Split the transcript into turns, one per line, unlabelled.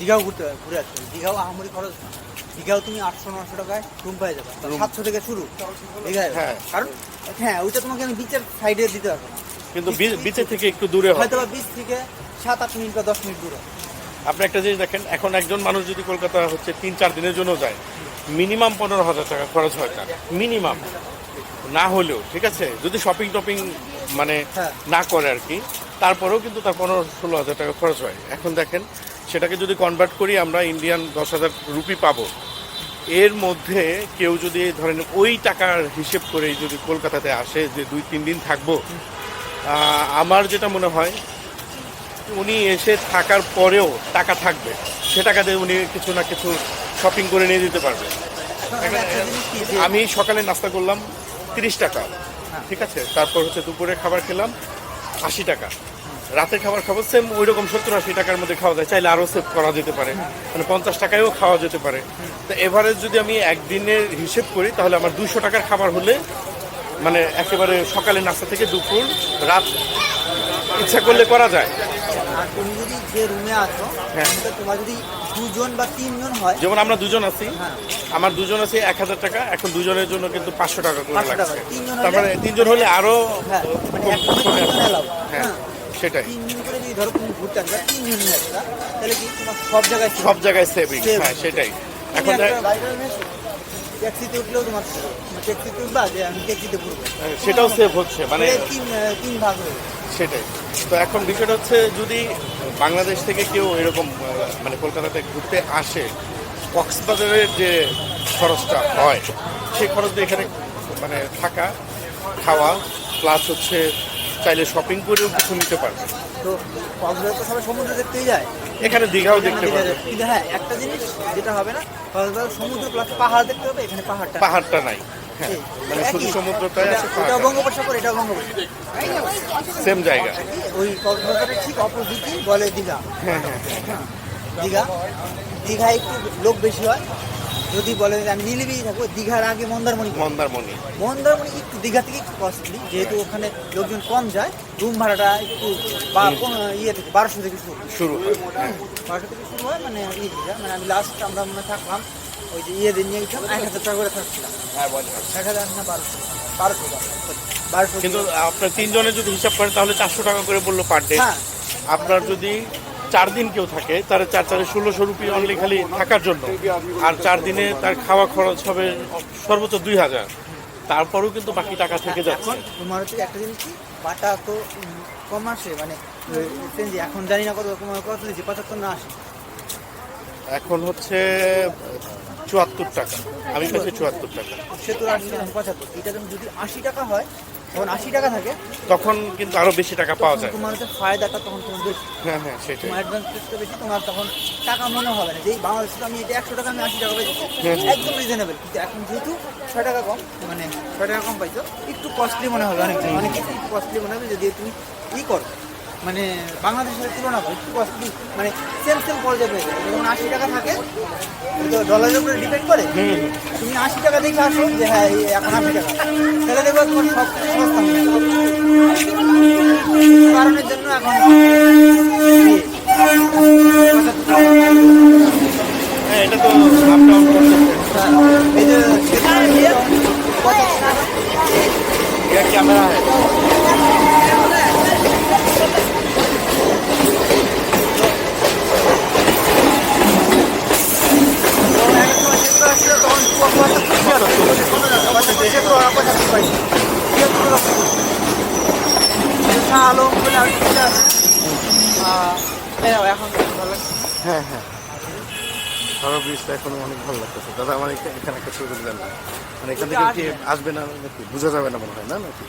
দীঘাও ঘুরতে ঘুরে আসতে পারো। দীঘাও আহামরি খরচ না। দীঘাও তুমি আটশো নশো টাকায় রুম পেয়ে যাবে সাতশো থেকে শুরু দীঘায়
হ্যাঁ।
কারণ হ্যাঁ ওইটা তোমাকে আমি বিচের সাইডে দিতে পারব না।
কিন্তু বিচের থেকে একটু দূরে
হয়তো বা বিচ থেকে সাত আট মিনিট বা দশ মিনিট দূরে
আপনি একটা জিনিস দেখেন এখন একজন মানুষ যদি কলকাতা হচ্ছে তিন চার দিনের জন্য যায় মিনিমাম পনেরো হাজার টাকা খরচ হয় তার মিনিমাম না হলেও ঠিক আছে যদি শপিং টপিং মানে
হ্যাঁ।
না করে আর কি তারপরেও কিন্তু তার পনেরো ষোলো হাজার টাকা খরচ হয় এখন দেখেন সেটাকে যদি কনভার্ট করি, আমরা ইন্ডিয়ান দশ হাজার রুপি পাবো। এর মধ্যে কেউ যদি, ধরেন ওই টাকার হিসেব করে যদি কলকাতাতে আসে যে দুই তিন দিন থাকব আমার যেটা মনে হয়, উনি এসে থাকার পরেও টাকা থাকবে। সে টাকা দিয়ে উনি কিছু না কিছু শপিং করে নিয়ে দিতে পারবে। আমি সকালে নাস্তা করলাম, তিরিশ টাকা, ঠিক আছে? তারপর হচ্ছে দুপুরে খাবার খেলাম, আশি টাকা। রাতে খাবার খাব সেম ওই রকম সত্তর আশি টাকার মধ্যে খাওয়া যায়। চাইলে আরও সেভ করা যেতে পারে। মানে পঞ্চাশ টাকায়ও খাওয়া যেতে পারে। তো এভারেজ যদি আমি একদিনের হিসেব করি তাহলে আমার দুশো টাকার খাবার হলে মানে একেবারে সকালে নাস্তা থেকে দুপুর রাত ইচ্ছা করলে করা যায়।
তুমি যদি যে রুমে আছো
হ্যাঁ।
তোমার যদি দুজন বা তিনজন হয়
যেমন আমরা দুজন আছি
হ্যাঁ।
আমার দুজন আছে এক হাজার টাকা এখন দুজনের জন্য কিন্তু পাঁচশো টাকা করে
500 টাকা।
লাগছে। তারপরে তিনজন হলে আরও
হ্যাঁ।
হ্যাঁ
হ্যাঁ
সেটাই
করে যদি ধরো তুমি ঘুরতে আসবে তাহলে কি তোমার সব জায়গায়
সব জায়গায় সেভিং হ্যাঁ সেটাই।
এখন
এখন
ট্যাক্সিতে উঠলেও তোমার ট্যাক্সিতে উঠবা যে আমি ট্যাক্সিতে ঘুরবো।
সেটাও সেভ হচ্ছে মানে
মানে তিন তিন ভাগ হয়ে
সেটাই। তো এখন বিষয়টা হচ্ছে যদি বাংলাদেশ থেকে কেউ এরকম মানে কলকাতাতে ঘুরতে আসে কক্সবাজারের যে খরচটা হয় সেই খরচ দিয়ে এখানে মানে থাকা খাওয়া প্লাস হচ্ছে চাইলে শপিং করেও কিছু নিতে পারবে।
তো কক্সবাজার তো সবাই সমুদ্র দেখতেই যায়।
এখানে দীঘাও দেখতে
দীঘা
পারবে।
কিন্তু হ্যাঁ একটা জিনিস যেটা হবে না কক্সবাজার সমুদ্র প্লাস পাহাড় দেখতে হবে এখানে পাহাড়টা।
পাহাড়টা নাই। হ্যাঁ মানে শুধু সমুদ্রটাই
এটা-
আছে পাহাড়টা।
বঙ্গোপসাগর এটাও বঙ্গোপসাগর।
সেম জায়গা।
ওই কক্সবাজারের ঠিক অপোজিটই বলে দীঘা।
হ্যাঁ হ্যাঁ।
দীঘা। দীঘায় একটু লোক বেশি হয়। যদি বলে যে আমি নিলিবিলি থাকব দীঘার আগে মন্দারমণি
মন্দারমণি।
মন্দারমণি একটু দীঘা থেকে একটু কস্টলি যেহেতু ওখানে লোকজন কম যায় রুম ভাড়াটা একটু ইয়ে থেকে বারোশো থেকে শুরু
শুরু হ্যাঁ।
বারোশো থেকে শুরু হয় মানে ইয়ে দীঘা মানে আমি লাস্ট আমরা মনে থাকলাম ওই যে ইয়ে দিন নিয়ে গেছিলাম এক হাজার টাকা করে থাকছিলাম। এক হাজার না বারোশো? বারোশো বারোশো
কিন্তু আপনার তিনজনের যদি হিসাব করেন তাহলে চারশো টাকা করে বলল পার ডে
হ্যাঁ।
আপনার যদি চার দিন কেউ থাকে তার চার চারে ষোলোশো রুপি অনলি খালি থাকার জন্য। আর চার দিনে তার খাওয়া খরচ হবে সর্বোচ্চ দুই হাজার। তারপরেও কিন্তু বাকি টাকা থেকে যাচ্ছে।
এখন তোমার হচ্ছে একটা জিনিস কি? বাটা তো কম আসে মানে এখন জানি না কত কত দিয়েছে পঁচাত্তর না আসে?
এখন হচ্ছে চুয়াত্তর টাকা। আমি পেয়েছি চুয়াত্তর টাকা।
সত্তর আশি এখন পঁচাত্তর। এটা যদি আশি টাকা হয় তখন আশি টাকা থাকে
তখন কিন্তু আরও বেশি টাকা পাওয়া যায়।
তোমার হচ্ছে ফায়দাটা তখন তোমার বেশি।
হ্যাঁ হ্যাঁ সেটাই।
তোমার অ্যাডভান্সটা বেশি তোমার তখন টাকা মনে হবে না। যে এই বাংলাদেশে আমি এটা একশো টাকা আমি আশি টাকা পাইছি একদম রিজনেবল কিন্তু এখন যেহেতু ছয় টাকা কম মানে ছয় টাকা কম পাইছো একটু কস্টলি মনে হবে অনেক অনেক কস্টলি মনে হবে যদি তুমি ই করো। মানে বাংলাদেশের তুলনা করো একটু কস্টলি মানে সেম সেম পর্যায়ে পেয়ে যাবে যেমন আশি টাকা থাকে তো ডলারের উপরে ডিপেন্ড করে। তুমি আশি টাকা দেখে আসো যে হ্যাঁ এখন আশি টাকা। তাহলে দেখব তোমার সব কিছু সস্তা কারণের জন্য এখন
হ্যাঁ এটা তো হ্যাঁ হ্যাঁ ধরো ব্রিজটা এখন অনেক ভালো লাগতেছে। দাদা আমার এখানে একটা ছবি দেন না। মানে এখান থেকে কি আসবে না নাকি? বোঝা যাবে না মনে হয় না নাকি?